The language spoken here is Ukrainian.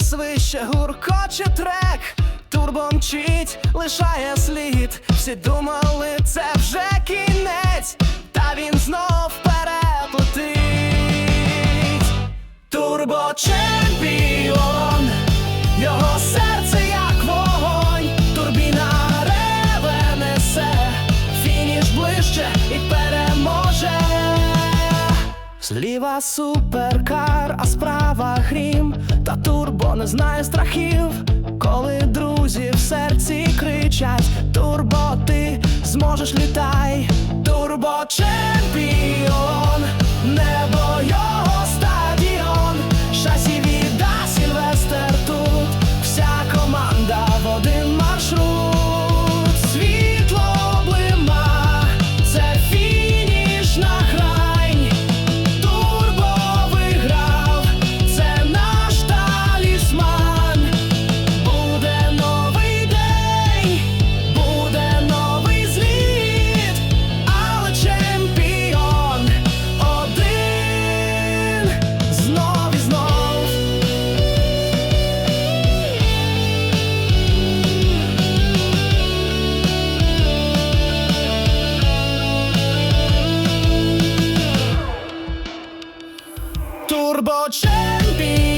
свище, гуркоче трек, турбо мчить, лишає слід. Всі думали, це вже кінець, та він знов переплатить, Турбо чемпіон, його серце Зліва суперкар, а справа грім, та турбо не знає страхів, коли друзі в серці кричать: Турбо, ти зможеш літай, турбо чемпіон Turbo Champion